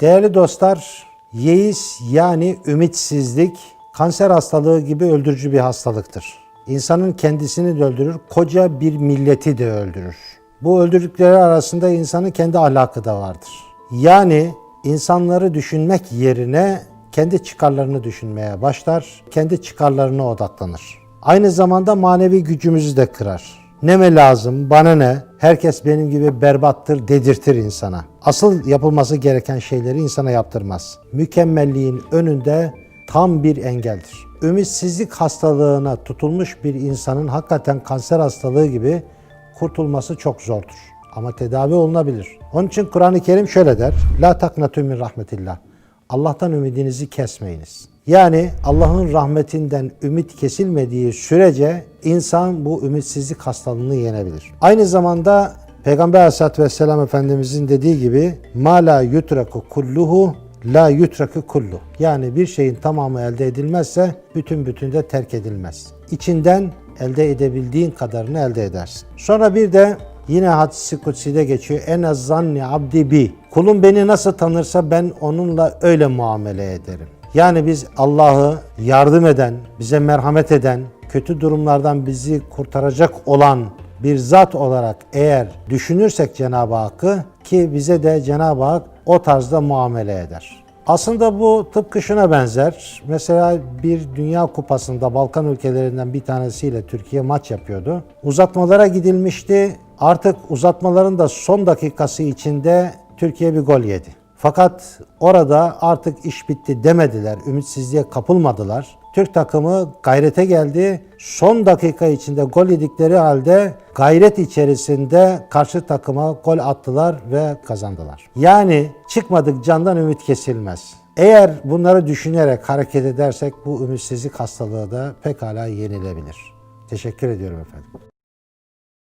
Değerli dostlar, yeis yani ümitsizlik kanser hastalığı gibi öldürücü bir hastalıktır. İnsanın kendisini de öldürür, koca bir milleti de öldürür. Bu öldürdükleri arasında insanın kendi ahlakı da vardır. Yani insanları düşünmek yerine kendi çıkarlarını düşünmeye başlar, kendi çıkarlarına odaklanır. Aynı zamanda manevi gücümüzü de kırar. Neme lazım, bana ne, herkes benim gibi berbattır dedirtir insana. Asıl yapılması gereken şeyleri insana yaptırmaz. Mükemmelliğin önünde tam bir engeldir. Ümitsizlik hastalığına tutulmuş bir insanın hakikaten kanser hastalığı gibi kurtulması çok zordur. Ama tedavi olunabilir. Onun için Kur'an-ı Kerim şöyle der. La taknatu min rahmetillah. Allah'tan ümidinizi kesmeyiniz. Yani Allah'ın rahmetinden ümit kesilmediği sürece insan bu ümitsizlik hastalığını yenebilir. Aynı zamanda Peygamber Aleyhisselatü Vesselam Efendimizin dediği gibi ma la yutraku kulluhu la yutraku kullu. Yani bir şeyin tamamı elde edilmezse bütün bütünde terk edilmez. İçinden elde edebildiğin kadarını elde edersin. Sonra bir de Yine hadisi kutsi'de geçiyor. En az zanni abdi bi. Kulum beni nasıl tanırsa ben onunla öyle muamele ederim. Yani biz Allah'ı yardım eden, bize merhamet eden, kötü durumlardan bizi kurtaracak olan bir zat olarak eğer düşünürsek Cenab-ı Hakk'ı ki bize de Cenab-ı Hak o tarzda muamele eder. Aslında bu tıpkı şuna benzer. Mesela bir Dünya Kupası'nda Balkan ülkelerinden bir tanesiyle Türkiye maç yapıyordu. Uzatmalara gidilmişti. Artık uzatmaların da son dakikası içinde Türkiye bir gol yedi. Fakat orada artık iş bitti demediler, ümitsizliğe kapılmadılar. Türk takımı gayrete geldi. Son dakika içinde gol yedikleri halde gayret içerisinde karşı takıma gol attılar ve kazandılar. Yani çıkmadık candan ümit kesilmez. Eğer bunları düşünerek hareket edersek bu ümitsizlik hastalığı da pekala yenilebilir. Teşekkür ediyorum efendim.